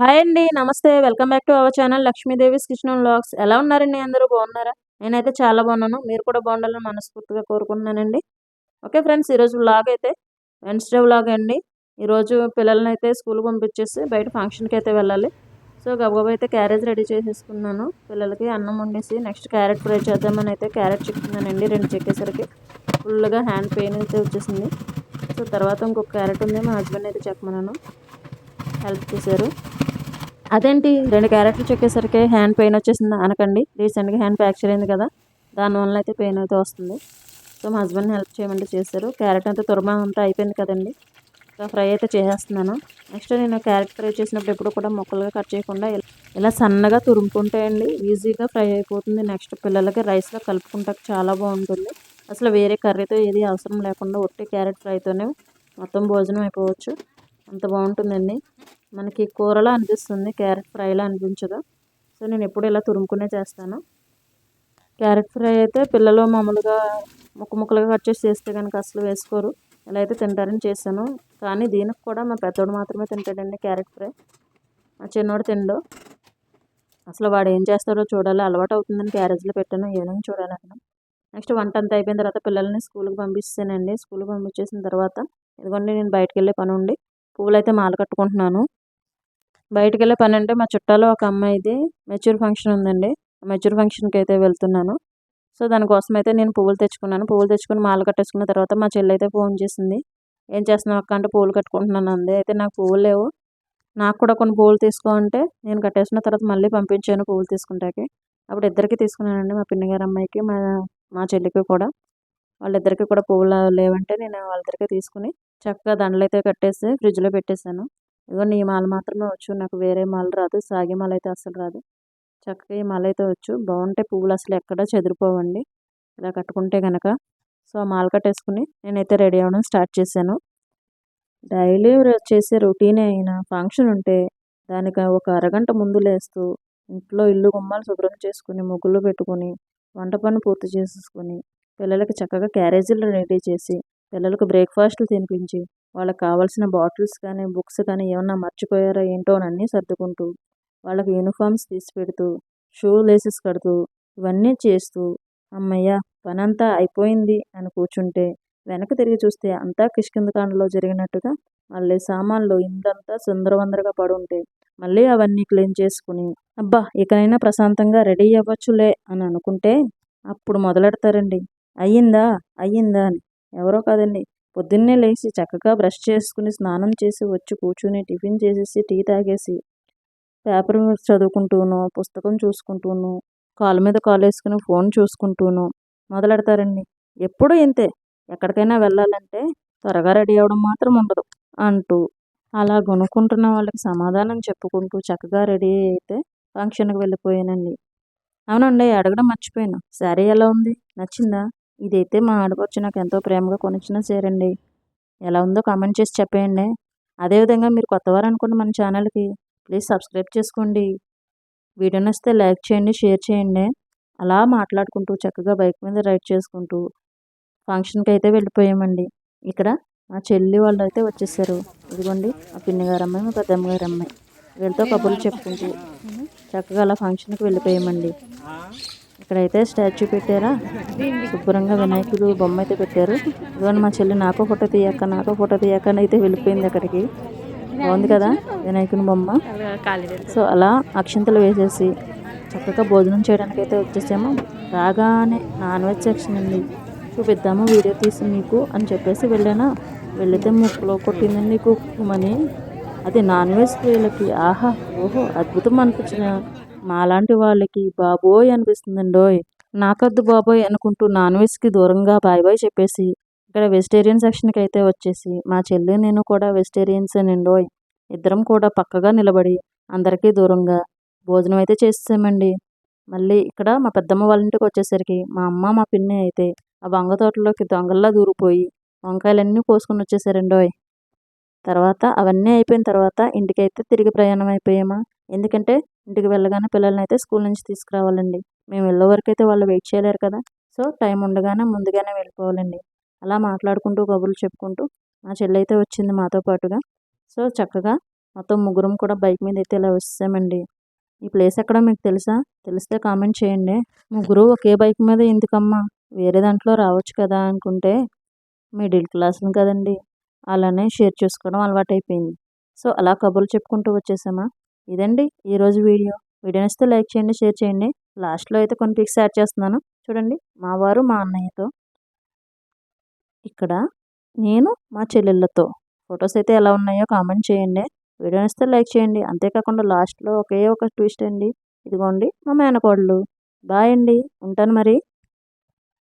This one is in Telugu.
హాయ్ అండి నమస్తే. Welcome back to our channel Lakshmidevi kitchen vlogs. ఎలా ఉన్నారండి అందరూ? బాగున్నారా? నేనైతే చాలా బాగున్నాను. మీరు కూడా బాగుండాలని మనస్ఫూర్తిగా కోరుకుంటున్నానండి. ఓకే ఫ్రెండ్స్ ఈరోజు వ్లాగ్ అయితే వెన్స్డే వ్లాగ్ అండి. ఈరోజు పిల్లల్ని అయితే స్కూల్ పంపించేసి బయట ఫంక్షన్కి అయితే వెళ్ళాలి. సో గబగబా అయితే క్యారేజ్ రెడీ చేసేసుకున్నాను. పిల్లలకి అన్నం వండేసి నెక్స్ట్ క్యారెట్ ఫ్రై చేద్దామని అయితే క్యారెట్ చెక్కున్నానండి రెండు చెక్కేసరికి. ఫుల్గా హ్యాండ్ పెయిన్ అయితే వచ్చేసింది. సో తర్వాత ఇంకొక క్యారెట్ ఉంది. మా హస్బెండ్ అయితే చెక్కమన్నాను హెల్ప్ చేశారు. అదేంటి? రెండు క్యారెట్లు చెక్కేసరికి హ్యాండ్ పెయిన్ వచ్చేసింది అనకండి. రీసెంట్గా హ్యాండ్ ఫ్రాక్చర్ అయింది కదా దానివల్ల అయితే పెయిన్ అయితే వస్తుంది. సో మా హస్బెండ్ హెల్ప్ చేయమంటే చేశారు. క్యారెట్ అంతా తురమా అంతా అయిపోయింది కదండి. సో ఫ్రై అయితే చేసేస్తున్నాను. నెక్స్ట్ నేను క్యారెట్ ఫ్రై చేసినప్పుడు ఎప్పుడు కూడా ముక్కలుగా కట్ చేయకుండా ఇలా సన్నగా తురుముకుంటే అండి ఈజీగా ఫ్రై అయిపోతుంది. నెక్స్ట్ పిల్లలకి రైస్లో కలుపుకుంటే చాలా బాగుంటుంది. అసలు వేరే కర్రీతో ఏది అవసరం లేకుండా ఒట్టి క్యారెట్ ఫ్రైతోనే మొత్తం భోజనం అయిపోవచ్చు. అంత బాగుంటుందండి. మనకి కూరలో అనిపిస్తుంది క్యారెట్ ఫ్రైలో అనిపించదు. సో నేను ఎప్పుడు ఇలా తురుముకునే చేస్తాను. క్యారెట్ ఫ్రై అయితే పిల్లలు మామూలుగా ముక్క ముక్కలుగా కట్ చేసి చేస్తే కనుక అసలు వేసుకోరు. ఇలా అయితే తింటారని చేశాను. కానీ దీనికి కూడా మా పెద్దోడు మాత్రమే తింటాడండి క్యారెట్ ఫ్రై. మా చిన్నోడు తిండు. అసలు వాడు ఏం చేస్తాడో చూడాలి. అలవాటు అవుతుందని క్యారేజ్లో పెట్టాను. ఈవినింగ్ చూడాలి అక్కడ నెక్స్ట్ వంట అంతా అయిపోయిన తర్వాత పిల్లల్ని స్కూల్కి పంపిస్తానండి. స్కూల్కి పంపించేసిన తర్వాత ఇదిగోండి నేను బయటకు వెళ్ళే పని ఉండి పువ్వులు అయితే మాల కట్టుకుంటున్నాను. బయటికి వెళ్ళే పని అంటే మా చుట్టాలు ఒక అమ్మాయిది మెచ్యూర్ ఫంక్షన్ ఉందండి. మెచ్యూర్ ఫంక్షన్కి అయితే వెళ్తున్నాను. సో దానికోసం అయితే నేను పువ్వులు తెచ్చుకున్నాను. పువ్వులు తెచ్చుకుని మాల కట్టేసుకున్న తర్వాత మా చెల్లి అయితే ఫోన్ చేసింది. ఏం చేస్తున్నావు అక్క? అంటే పువ్వులు కట్టుకుంటున్నాను అంది. అయితే నాకు పువ్వులు లేవు. నాకు కూడా కొన్ని పువ్వులు తీసుకో అంటే నేను కట్టేసిన తర్వాత మళ్ళీ పంపించాను పువ్వులు తీసుకుంటాకి. అప్పుడు ఇద్దరికి తీసుకున్నానండి మా పిన్నిగారు అమ్మాయికి మా మా చెల్లికి కూడా. వాళ్ళిద్దరికి కూడా పువ్వులు లేవంటే నేను వాళ్ళిద్దరికి తీసుకుని చక్కగా దండలు అయితే కట్టేసి ఫ్రిడ్జ్లో పెట్టేశాను. ఇదిగోండి నీ మాల మాత్రమే వచ్చు నాకు వేరే మాల రాదు సాగి మాల అయితే అసలు రాదు. చక్కగా ఈ మాల అయితే వచ్చు. బాగుంటాయి పువ్వులు అసలు ఎక్కడ చెదిరిపోవండి. ఇలా కట్టుకుంటే కనుక సో ఆ మాల కట్టేసుకుని నేనైతే రెడీ అవ్వడం స్టార్ట్ చేశాను. డైలీ చేసే రొటీనే అయినా ఫంక్షన్ ఉంటే దానికి ఒక అరగంట ముందు లేస్తూ ఇంట్లో ఇల్లు గుమ్మాలు శుభ్రం చేసుకుని ముగ్గులు పెట్టుకుని వంట పని పూర్తి చేసేసుకుని పిల్లలకి చక్కగా క్యారేజీలు రెడీ చేసి పిల్లలకు బ్రేక్ఫాస్ట్లు తినిపించి వాళ్ళకి కావాల్సిన బాటిల్స్ కానీ బుక్స్ కానీ ఏమన్నా మర్చిపోయారా ఏంటో అని అన్నీ సర్దుకుంటూ వాళ్ళకి యూనిఫామ్స్ తీసి పెడుతూ షూ లేసెస్ కడుతూ ఇవన్నీ చేస్తూ అమ్మయ్య పనంతా అయిపోయింది అని కూర్చుంటే వెనక తిరిగి చూస్తే అంతా కిష్కిందకాండలో జరిగినట్టుగా మళ్ళీ సామాన్లు ఇంతంతా సుందరవందరగా పడుంటే మళ్ళీ అవన్నీ క్లీన్ చేసుకుని అబ్బా ఇకనైనా ప్రశాంతంగా రెడీ అవ్వచ్చులే అని అనుకుంటే అప్పుడు మొదలెడతారండి. అయ్యిందా? అయ్యిందా? అని. ఎవరో కాదండి. పొద్దున్నే లేచి చక్కగా బ్రష్ చేసుకుని స్నానం చేసి వచ్చి కూర్చుని టిఫిన్ చేసేసి టీ తాగేసి పేపర్ చదువుకుంటూను పుస్తకం చూసుకుంటూను కాలు మీద కాలు వేసుకుని ఫోన్ చూసుకుంటూను మొదలెడతారండి. ఎప్పుడు ఇంతే. ఎక్కడికైనా వెళ్ళాలంటే త్వరగా రెడీ అవ్వడం మాత్రం ఉండదు అంటూ అలా కొనుక్కుంటున్న వాళ్ళకి సమాధానం చెప్పుకుంటూ చక్కగా రెడీ అయితే ఫంక్షన్కి వెళ్ళిపోయానండి. అవునండి అడగడం మర్చిపోయాను. శారీ ఎలా ఉంది? నచ్చిందా? ఇదైతే మా ఆడపడుచు నాకు ఎంతో ప్రేమగా కొనిచ్చిన అండి ఎలా ఉందో కామెంట్ చేసి చెప్పేయండి. అదేవిధంగా మీరు కొత్తవారు అనుకోండి మన ఛానల్కి ప్లీజ్ సబ్స్క్రైబ్ చేసుకోండి. వీడియో నచ్చితే లైక్ చేయండి షేర్ చేయండి. అలా మాట్లాడుకుంటూ చక్కగా బైక్ మీద రైడ్ చేసుకుంటూ ఫంక్షన్కి అయితే వెళ్ళిపోయామండి. ఇక్కడ మా చెల్లి వాళ్ళు అయితే వచ్చేసారు. ఇదిగోండి మా పిన్ని గారు అమ్మాయి మా పెద్దమ్మ గారు అమ్మాయి. వీళ్ళతో కబుర్లు చెప్పుకుంటూ చక్కగా అలా ఫంక్షన్కి వెళ్ళిపోయామండి. ఇక్కడైతే స్టాచ్యూ పెట్టారా? శుభ్రంగా వినాయకుడు బొమ్మ అయితే పెట్టారు. ఇదిగోండి మా చెల్లి నాకు ఫోటో తీయక్క నాకో ఫోటో తీయక్క అయితే వెళ్ళిపోయింది అక్కడికి. బాగుంది కదా వినాయకుని బొమ్మ? సో అలా అక్షంతలు వేసేసి చక్కగా భోజనం చేయడానికి అయితే వచ్చేసాము. రాగానే నాన్ వెజ్ సెక్షన్ అండి. చూపిద్దాము వీడియో తీసి మీకు అని చెప్పేసి వెళ్ళానా. వెళితే ముక్కులో కొట్టిందండి కుక్కుమని. అది నాన్ వెజ్ స్త్రీలకి ఆహా ఓహో అద్భుతం అనిపించిన మాలాంటి వాళ్ళకి బాబోయ్ అనిపిస్తుందండోయ్ నాకద్దు బాబోయ్ అనుకుంటూ నాన్ వెజ్కి దూరంగా బాయ్ బాయ్ చెప్పేసి ఇక్కడ వెజిటేరియన్ సెక్షన్కి అయితే వచ్చేసి మా చెల్లి నేను కూడా వెజిటేరియన్స్ అండోయ్ ఇద్దరం కూడా పక్కగా నిలబడి అందరికీ దూరంగా భోజనం అయితే చేసేసామండి. మళ్ళీ ఇక్కడ మా పెద్దమ్మ వాళ్ళ ఇంటికి వచ్చేసరికి మా అమ్మ మా పిన్ని అయితే ఆ వంగ తోటలోకి దొంగల్లా దూరిపోయి వంకాయలన్నీ కోసుకుని వచ్చేసారండోయ్ తర్వాత అవన్నీ అయిపోయిన తర్వాత ఇంటికైతే తిరిగి ప్రయాణం అయిపోయామా? ఎందుకంటే ఇంటికి వెళ్ళగానే పిల్లల్ని అయితే స్కూల్ నుంచి తీసుకురావాలండి. మేము వెళ్ళే వరకు అయితే వాళ్ళు వెయిట్ చేయలేరు కదా. సో టైం ఉండగానే ముందుగానే వెళ్ళిపోవాలండి. అలా మాట్లాడుకుంటూ కబుర్లు చెప్పుకుంటూ మా చెల్లి అయితే వచ్చింది మాతో పాటుగా. సో చక్కగా మొత్తం ముగ్గురం కూడా బైక్ మీద అయితే ఇలా వస్తామండి ఈ ప్లేస్ ఎక్కడో మీకు తెలుసా? తెలిస్తే కామెంట్ చేయండి. ముగ్గురు ఒకే బైక్ మీద ఎందుకమ్మా? వేరే దాంట్లో రావచ్చు కదా అనుకుంటే మిడిల్ క్లాస్ని కదండి. అలానే షేర్ చేసుకోవడం అలవాటు అయిపోయింది సో అలా కబుర్లు చెప్పుకుంటూ వచ్చేసామా? ఇదండి ఈరోజు వీడియో. వీడియో నచ్చితే లైక్ చేయండి షేర్ చేయండి. లాస్ట్లో అయితే కొన్ని పిక్స్ యాడ్ చేస్తున్నాను. చూడండి మా వారు మా అన్నయ్యతో. ఇక్కడ నేను మా చెల్లెళ్ళతో. ఫొటోస్ అయితే ఎలా ఉన్నాయో కామెంట్ చేయండి. వీడియో నచ్చితే లైక్ చేయండి. అంతేకాకుండా లాస్ట్లో ఒకే ఒక ట్విస్ట్ అండి. ఇదిగోండి మా మేనకోడలు. బాయ్ అండి. ఉంటాను మరి.